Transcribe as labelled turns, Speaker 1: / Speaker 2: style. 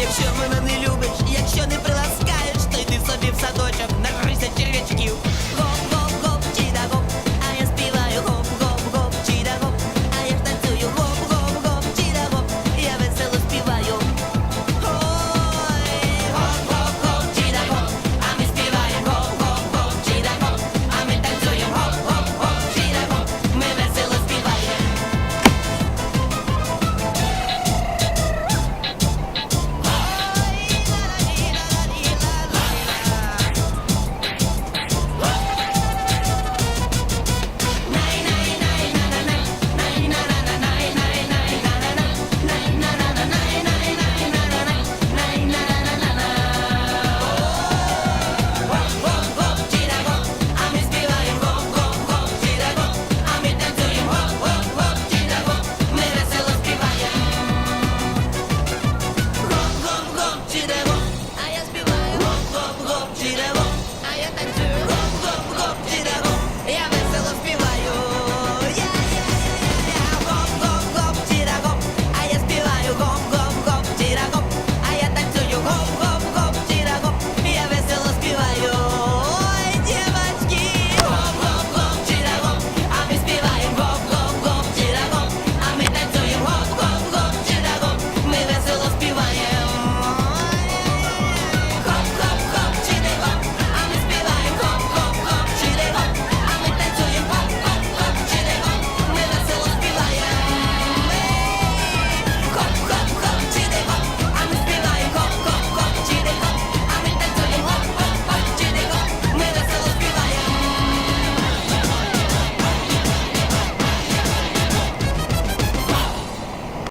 Speaker 1: Якщо мене не любить